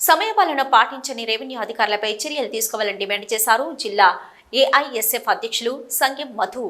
సమయపాలన పాటించని రెవెన్యూ అధికారులపై చర్యలు తీసుకోవాలని డిమాండ్ చేశారు జిల్లా ఏఐఎస్ఎఫ్ అధ్యక్షులు సంగం మధు.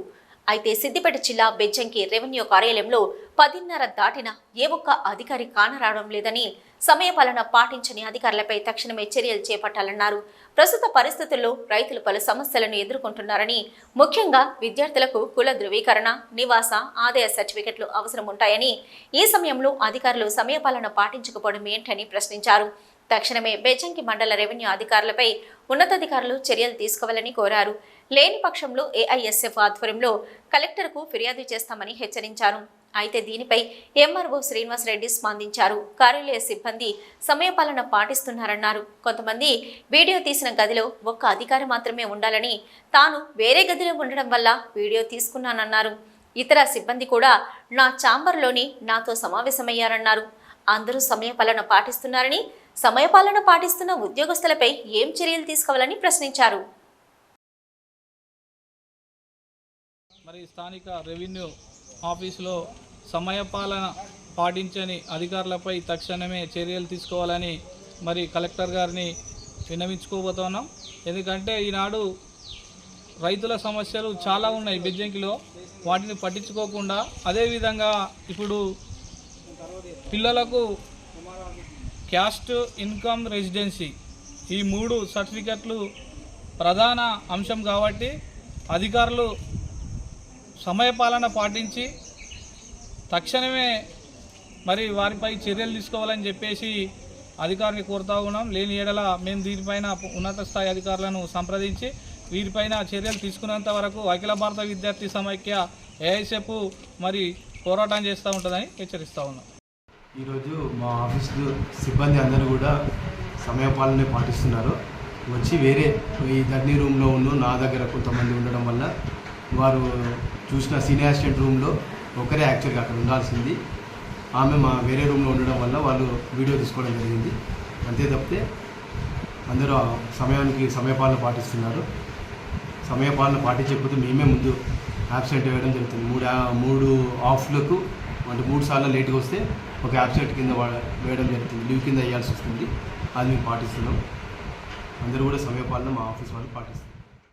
అయితే సిద్దిపేట జిల్లా బెజ్జంకి రెవెన్యూ కార్యాలయంలో పదిన్నర దాటిన ఏ ఒక్క అధికారి కానరావడం లేదని సమయపాలన పాటించని అధికారులపై తక్షణమే చర్యలు చేపట్టాలన్నారు. ప్రస్తుత పరిస్థితుల్లో రైతులు పలు సమస్యలను ఎదుర్కొంటున్నారని ముఖ్యంగా విద్యార్థులకు కుల ధృవీకరణ నివాస ఆదాయ సర్టిఫికెట్లు అవసరం ఉంటాయని ఈ సమయంలో అధికారులు సమయపాలన పాటించకపోవడం ఏంటని ప్రశ్నించారు. తక్షణమే బెజంకి మండల రెవెన్యూ అధికారులపై ఉన్నతాధికారులు చర్యలు తీసుకోవాలని కోరారు. లేని పక్షంలో ఏఐఎస్ఎఫ్ ఆధ్వర్యంలో కలెక్టర్కు ఫిర్యాదు చేస్తామని హెచ్చరించారు. అయితే దీనిపై ఎంఆర్ఓ శ్రీనివాసరెడ్డి స్పందించారు. కార్యాలయ సిబ్బంది సమయపాలన పాటిస్తున్నారన్నారు. కొంతమంది వీడియో తీసిన గదిలో ఒక్క అధికారి మాత్రమే ఉండాలని తాను వేరే గదిలో ఉండడం వల్ల వీడియో తీసుకున్నానన్నారు. ఇతర సిబ్బంది కూడా నా ఛాంబర్లోని నాతో సమావేశమయ్యారన్నారు. అందరూ సమయపాలన పాటిస్తున్నారని సమయపాలన పాటిస్తున్న ఉద్యోగస్తులపై ఏం చర్యలు తీసుకోవాలని ప్రశ్నించారు. మరి స్థానిక రెవెన్యూ ఆఫీసులో సమయపాలన పాటించని అధికారులపై తక్షణమే చర్యలు తీసుకోవాలని మరి కలెక్టర్ గారిని విన్నవించుకోబోతున్నాం. ఎందుకంటే ఈనాడు రైతుల సమస్యలు చాలా ఉన్నాయి బెజ్జంకిలో. వాటిని పట్టించుకోకుండా అదేవిధంగా ఇప్పుడు పిల్లలకు క్యాస్ట్ ఇన్కమ్ రెసిడెన్సీ ఈ మూడు సర్టిఫికెట్లు ప్రధాన అంశం కాబట్టి అధికారులు సమయపాలన పాటించి తక్షణమే మరి వారిపై చర్యలు తీసుకోవాలని చెప్పేసి అధికారిని కోరుతా ఉన్నాం. లేని ఏడల మేము దీనిపైన ఉన్నత స్థాయి అధికారులను సంప్రదించి వీరిపైన చర్యలు తీసుకున్నంత వరకు అఖిల భారత విద్యార్థి సమైక్య ఏఐసెఫ్ మరి పోరాటం చేస్తూ ఉంటుందని హెచ్చరిస్తూ ఉన్నాం. ఈరోజు మా ఆఫీస్ సిబ్బంది అందరూ కూడా సమయపాలన పాటిస్తున్నారు. వచ్చి వేరే ఈ ధర్నీ రూమ్లో ఉన్న నా దగ్గర కొంతమంది ఉండడం వల్ల వారు చూసిన సీనియర్ అసిస్టెంట్ రూమ్లో ఒకరే యాక్చువల్గా అక్కడ ఉండాల్సింది. ఆమె మా వేరే రూమ్లో ఉండడం వల్ల వాళ్ళు వీడియో తీసుకోవడం జరిగింది. అంతే తప్పితే అందరూ సమయానికి సమయపాలన పాటిస్తున్నారు. సమయపాలన పాటించకపోతే మేమే ముందు యాబ్సెంట్ వేయడం జరుగుతుంది. మూడు ఆ- మూడు ఆఫ్లకు అంటే మూడు సార్లు లేట్గా వస్తే ఒక యాబ్సెంట్ కింద వేయడం జరుగుతుంది. లీవ్ కింద వేయాల్సి వస్తుంది. అది మేము పాటిస్తున్నాం. అందరూ కూడా సమయపాలన మా ఆఫీస్ వాళ్ళు పాటిస్తున్నారు